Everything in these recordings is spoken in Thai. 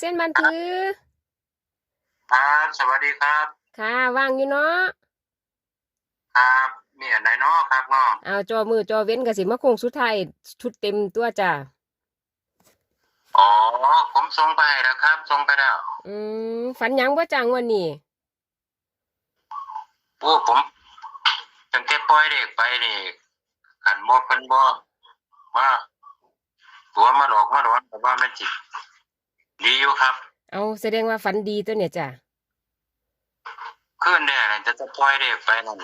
เส้นบันถือครับสวัสดีครับ ค่ะว่างอยู่เนาะครับมีอะไรเนาะครับเนาะเอาจอมือจอเว้นก็สิมาโคงสุดท้ายชุดเต็มตัวจ้ะอ๋อผมส่งไปแล้วครับส่งไปแล้ว อืมฝันหยังบ่จังวันนี้โอ้ผมตั้งแต่ปล่อยเด็กไปนี่ขันบ่เพิ่นบ่มาตัวมาหลอกมาหลอนแต่ว่ามันจิ ดีอยู่ครับ เอาแสดงว่าฝันดีตัวเนี่ยจ้ะคืนแน่นั่นจะจะปล่อยเด็กไปนั่น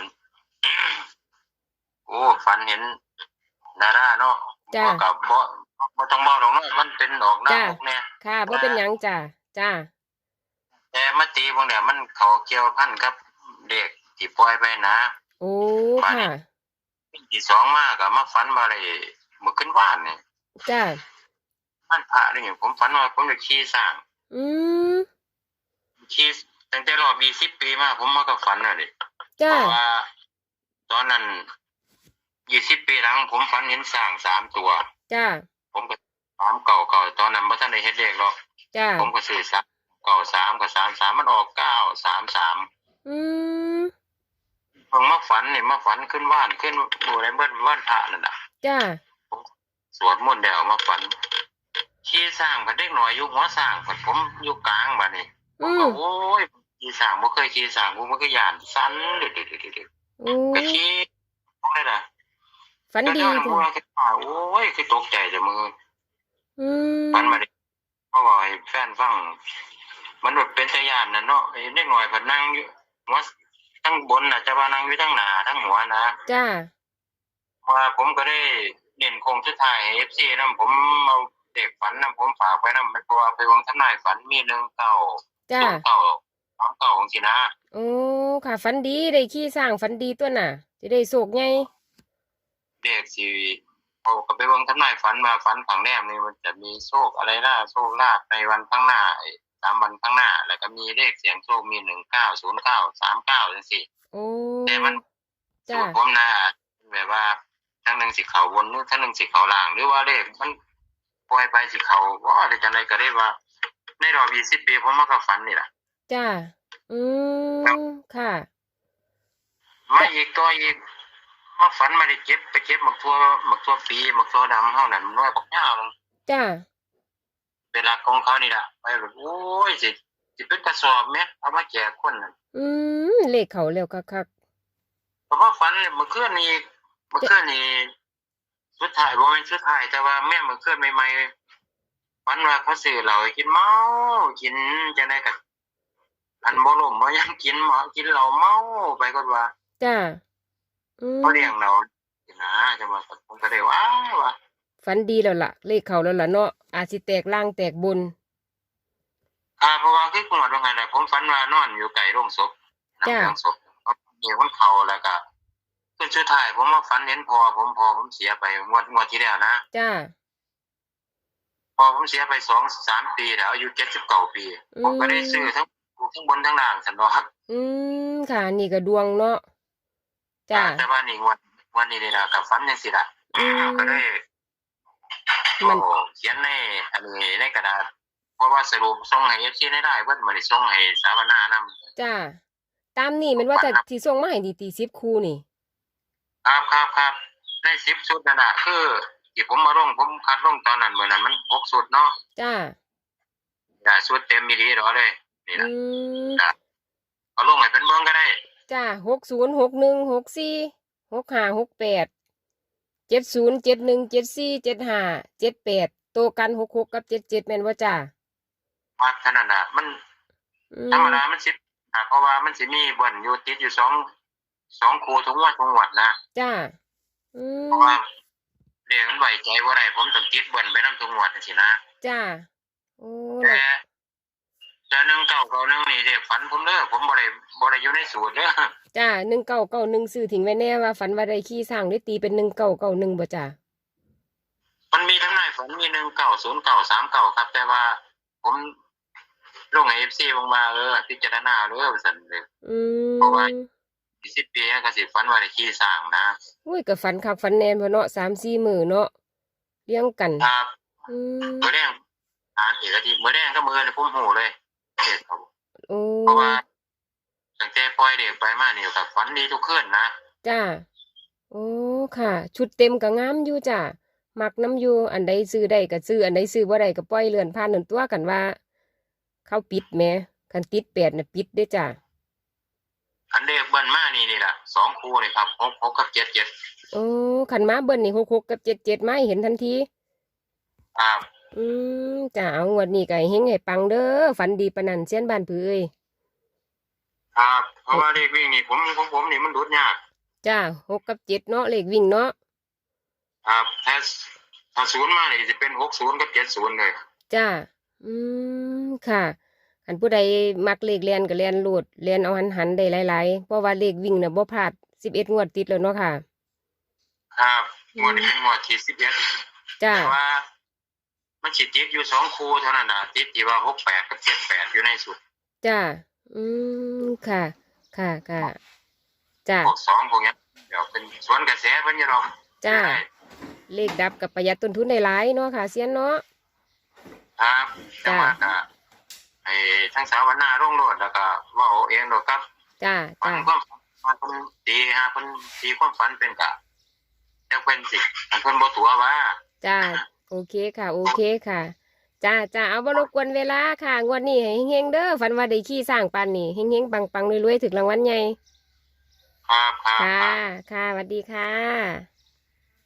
โอ้ฝันเห็นดาราเนาะจ้ะบ่กับบ่บ่ต้องบอกหรอกเนาะมันเป็นออกหน้าจ้ะ อกแน่ค่ะบ่เป็นหยังจ้ะจ้าแต่มาตีบางเนี่ยมันเขาเกี่ยวพันกับเด็กที่ปล่อยไปนะโอ้ฝันค่ะที่สองมาก็มาฝันมาเลยเมื่อขึ้นว่านนี่จ้า ท่านพระนี่ผมฝันว่าผมไปขี่สร้าง อืมขี่ตั้งแต่รอบยี่สิบปีมาผมมาก็ฝันน่ะดิเพจ้าราะว่า ตอนนั้นยี่สิบปีหลัง ผมฝันเห็นสร้างสามตัว จ้า ผมก็สามเก่าเก่าตอนนั้นบ่ทันได้เฮ็ดเลขหรอกจ้า ผมก็ซื้อสามเก่าสามกับสามสามมันออกเก้าสามสามอืมเพิ่งมาฝันนี่มาฝันขึ้นว่านขึ้นบูไรเบิ้ลว่านพระนั่นน่ะ จ้าสวดมนต์เดี๋ยวมาฝัน ขี่สร้างพันเด็กหน่อยอยู่หัวสร้างพันผมอยู่กลางบ้านนี่ผอืมมก็โอ้ยขี่สร้างบ่เคยขี่สร้างกูมันก็ย่านสั่นเด็ดเด็ดเด็ดเด็ดโอ้ก็ขี่พวกนั้นน่ะฝันเดี๋ยวดีเดี๋ยวจ้ะมึงก็ว่าโอ้ยคือตกใจจังมึงอืมฝันมาดิเพราะว่าให้แฟนฟังมันแบบเป็นตะยานน่ะเนาะไอ้เด็กหน่อยพันนั่งอยู่หัวทั้งบนน่ะจะว่านั่งอยู่ทั้งหน้าทั้งหัวนะจ้าว่าผมก็ได้เน้นโคงสุดท้ายเอฟซีนํผมเอา เด็กฝันนํผมฝากไว้นํเพราะว่าไปวงทำนายฝันมีหนึ่งเก้าจ้าศูนย์เก้าสามเก้าของสินะโอ้ค่ะฝันดีได้ขี้สร้างฝันดีตัวน่ะจะได้โศกไงเด็กสิเอาก็ไปวงทำนายฝันมาฝันฝังแรมนี่มันจะมีโชคอะไรล่ะโชคลาภในวันข้างหน้าไอ้สามวันข้างหน้า แล้วก็มีเลขเสียงโชคมีหนึ่งเก้าศูนย์เก้าสามเก้าจังสี่โอ้แต่มันจ้าสูตรผมนะแบบว่าทั้งหนึ่งสิเขาบนหรือทั้งหนึ่งสิเขาล่าง หรือว่าเลขมัน ปล่อยไปสิเขาว่าได้จังไรก็ได้ว่า ในรอบยี่สิบปีผมมาก็ฝันนี่แหละจ้าอืมค่ะ มาอีกตัวอีกมาฝันมาได้เก็บไปเก็บหมักทั่วหมักทั่วปีหมักทั่วดำเท่านั้นมันน้อยบอกยาวลงจ้าเวลาของเขานี่แหละไปแบบโอ้ยสิสิเป็นกระสอบไหมเอามาแจกคนน่ะอืมเลขเขาแล้วคักเพราะว่าฝันเนี่ยเมื่อคืนนี้เมื่อคืนนี้ สุดท้ายบ่แม่นสุดท้าย แต่ว่าแม่เมื่อคืนใหม่ๆฝันว่าเขาซื้อเหล้าให้กินเมา กินจังได๋ก็อันบ่ล่มบ่ยังกินหมอกินเหล้าเมาไปก็ว่าๆจ้าอืมเขาเลี้ยงเรานะจังว่าผมก็ได้ว่าว่าฝันดีแล้วล่ะ เลขเขาแล้วล่ะเนาะอาจสิแตกล่างแตกบนอ่าเพราะว่าคือคุณว่าว่าไงน่ะผมฝันว่านอนอยู่ใกล้โรงศพหลังจ้ะโรงศพมีคนเขาแล้วก็ คือสุดท้ายผมมาฝันเห็นพ่อผมพ่อผมเสียไปงวดงวดที่แล้วนะจ้าพอผมเสียไปสองสามปีแล้วอายุเจ็ดสิบเก้าปีอืมผมก็ได้ซื้อทั้งทั้งบนทั้งล่างสันดอกอืมค่ะนี่ก็ดวงเนาะจ้าแต่ว่านี่วันวันนี้นี่ละกับฟันยังสิละอืมก็ได้มันโอ้เขียนในอันนี้ในกระดาษเพราะว่าสรุปส่งให้เอฟซีได้ได้เพิ่นบ่ได้ส่งให้สาวนานำจ้าตามนี่แมันว่าแต่ที่ส่งมาให้ดีตีสิบคู่นี่ ครับครับครับในสิบชุดนั่นน่ะคือที่ผมมาลงผมคัดลงตอนนั้นมื้อนั้นมันหกชุดเนาะจ้าอ่าชุดเต็มมีดีรอเลยนี่อืล่ะมเอาลงให้เพิ่นเบิ่งก็ได้จ้าหกศูนย์หกหนึ่งหกสี่หกห้าหกแปดเจ็ดศูนย์เจ็ดหนึ่งเจ็ดสี่เจ็ดห้าเจ็ดแปดโตวกันหกหกกับเจ็ดเจ็ดแม่นว่าจ้ามาเท่านั้นน่ะมันอืมธรรมดามันสิบอ่าเพราะว่ามันสิมีเบิ่นอยู่ติดอยู่สอง สองคู่ทุกงวดทุกงวดนะจ้าอืเพราะมว่าเรียกมันไหวใจว่าไรผมต้องติดเบิ่นไปนำทุกงวดจังซี่นะจ้าโอ้แต่ล่ะแต่หนึ่งเก้าเก้าหนึ่งนี่เด็กฝันผมเด้อผมบ่ได้บ่ได้อยู่ในสูตรเด้อจ้าหนึ่งเก้าเก้าหนึ่งซื้อทิ้งไว้แน่ว่าฝันว่าได้ขี้สร้างได้ตีเป็นหนึ่งเก้าเก้าหนึ่งบ่จ้ามันมีทั้งในฝันมีหนึ่งเก้าศูนย์เก้าสามเก้าครับ แต่ว่า ผมลงให้ FC ลงมาเออพิจารณาเด้อว่าซั่นเด้ออืเพราะว่า มสิบปีก็สิฝันว่าได้ขี่สร้างนะอุ้ยก็ฝันคักฝันแน่นพอเนาะสามสี่มือเนาะเลี้ยงกันครับอืมตัวแรกถอ่านอีกอาทิตย์มื้อแรกก็มื้อนี่ผมหูเลยเด็กครับโอ้เพราะว่าตั้งแต่ปล่อยเด็กไปมานี่ก็ฝันดีทุกคืนนะจ้าโอ้ค่ะ ชุดเต็มก็งามอยู่จ้ามักน้ำอยู่อันใดซื้อได้ก็ซื้ออันใดซื้อบ่ได้ก็ปล่อยเลื่อนผ่านนั่นตัวกันว่า เขาปิดแหมคันติดแปดน่ะปิดเด้อจ้าอันเด็กเบิ้ลมานี่นี่ล่ะ สองคู่นี่ครับหกหกกับเจ็ดเจ็ดโอ้คันมาเบิ่นนี่หกหกกับเจ็ดเจ็ดมาให้เห็นทันที ครับอืมจ้าเอางวดนี้ก็ให้เฮงให้ปังเด้อฝันดีปานนั้นเซียนบ้านผือเอ้ยครับ เพราะว่าเด็กวิ่งนี่ผมของผมนี่มันดุดยากจ้าหกกับเจ็ดเนาะเลขวิ่งเนาะครับถ้าถ้าศูนย์มานี่จะเป็นหกศูนย์กับเจ็ดศูนย์เลยจ้าอืมค่ะ คันผู้ใดมักเลขเรียนก็เรียนโลดเรียนเอาหันหันๆได้หลายๆเพราะว่าเลขวิ่งน่ะบ่พลาดสิบเอ็ดงวดติดแล้วเนาะค่ะ ครับงวดนี้เป็นงวดที่สิบเอ็ดจ้าแต่ว่า มันสิติดอยู่สองคู่เท่านั้นนะติดที่ว่าหกแปดกับเจ็ดแปดอยู่ในสุดจ้าอืมค่ะ ค่ะค่ะจ้าพวกสองพวกเนี้ยเดี๋ยวเป็นสวนกระแสเพิ่นจะรอจ้า เลขดับกับประหยัดต้นทุนได้หลายเนาะค่ะเซียนเนาะ ครับแต่จ้าว่าก็ ไอ้ทั้งสาวนาร่องโลดแล้วก็เว่าเอาเองดอกครับจ้าฝันจ้าความฝันเพิ่นตีฮะเพิ่นตีความฝันเป็นกะจักเป็นสิอันเพิ่นบ่ตัวว่า จ้าโอเคค่ะ โอเคค่ะจ้าจ้าเอาบ่รบกวนเวลาค่ะ งวดนี้ให้เฮงๆเด้อฝันว่าได้ขี่สร้างปานนี้เฮงๆปังๆรวยๆถึกรางวัลใหญ่ครับครับค่ะ ครับค่ะสวัสดีค่ะ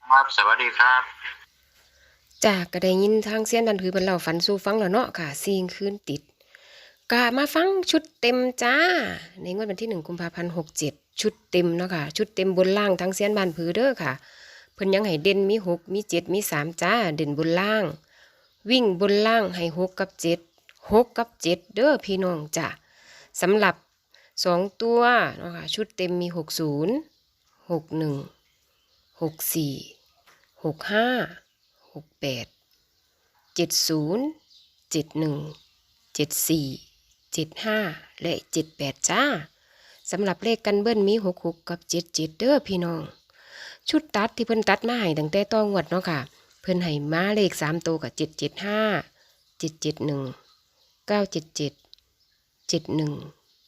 ครับสวัสดีครับจ้าก็ได้ยินทางเสียนบันพือเป็นเล่าฝันสู่ฟังแล้วเนาะค่ะซีงคืนติด ก็มาฟังชุดเต็มจ้า ในงวดวันที่หนึ่งกุมภาพันธ์หกเจ็ดชุดเต็มเนาะค่ะ ชุดเต็มบนล่างทั้งเสียนบันพือเด้อค่ะ เพิ่นยังให้เด่นมีหกมีเจ็ดมีสามจ้า เด่นบนล่าง วิ่งบนล่างให้หกกับเจ็ดหกกับเจ็ดเด้อพี่น้องจ้าสำหรับสองตัวเนาะค่ะชุดเต็มมีหกศูนย์หกหนึ่งหกสี่หกห้าหกแปดเจ็ดศูนย์เจ็ดหนึ่งเจ็ดสี่ เจ็ดห้าและเจ็ดแปดจ้าสำหรับเลขกันเบิ้ลมีหกหกกับเจ็ดเจ็ดเด้อพี่น้อง ชุดตัดที่เพิ่นตัดมาให้ตั้งแต่ต้องวดเนาะค่ะ เพิ่นให้มาเลขสามตัวกับเจ็ดเจ็ดห้าเจ็ดเจ็ดหนึ่งเก้าเจ็ดเจ็ดเจ็ดหนึ่ง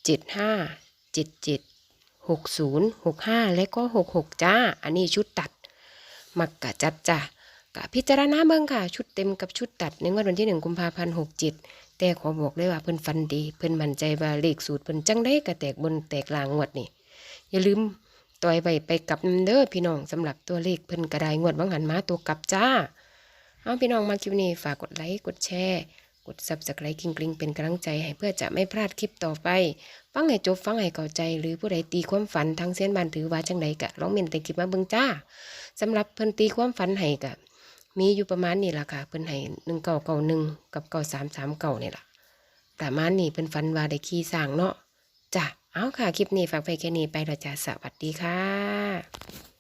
เจ็ดห้าเจ็ดเจ็ดหกศูนย์หกห้าและก็หกหกจ้า อันนี้ชุดตัด มักกะจัดจ้ะกะพิจารณาเบิ่งค่ะ ชุดเต็มกับชุดตัดในวันที่หนึ่งกุมภาพันธ์หกเจ็ด แต่ขอบอกเลยว่าเพิ่นฟันดี เพิ่นมั่นใจว่าเลขสูตรเพิ่นจังได้กระแตกบนแตกลางงวดนี่อย่าลืมต่อยไปไปกลับเด้อพี่น้องสำหรับตัวเลขเพิ่นกระไดงวดบางหันมาตัวกลับจ้าเอาพี่น้องมาคลิปนี้ฝากกดไลค์กดแชร์กด subscribe กริ๊งกริ๊งเป็นกำลังใจให้เพื่อจะไม่พลาดคลิปต่อไป ฟังให้จบฟังให้เข้าใจ หรือผู้ใดตีความฝันทางเส้นบานถือว่าจังใดกะลองเมนแต่คลิปมาเบิ่งจ้าสำหรับเพิ่นตีความฝันให้กะ มีอยู่ประมาณนี้ล่ะค่ะ เพิ่นให้หนึ่งเก่าเก่าหนึ่งกับเก่าสามสามเก่านี่ล่ะประมาณนี้เพิ่นฝันว่าได้ขี่สร้างเนาะจ้ะเอาค่ะ คลิปนี้ฝากไปแค่นี้ไปเราจะสวัสดีค่ะ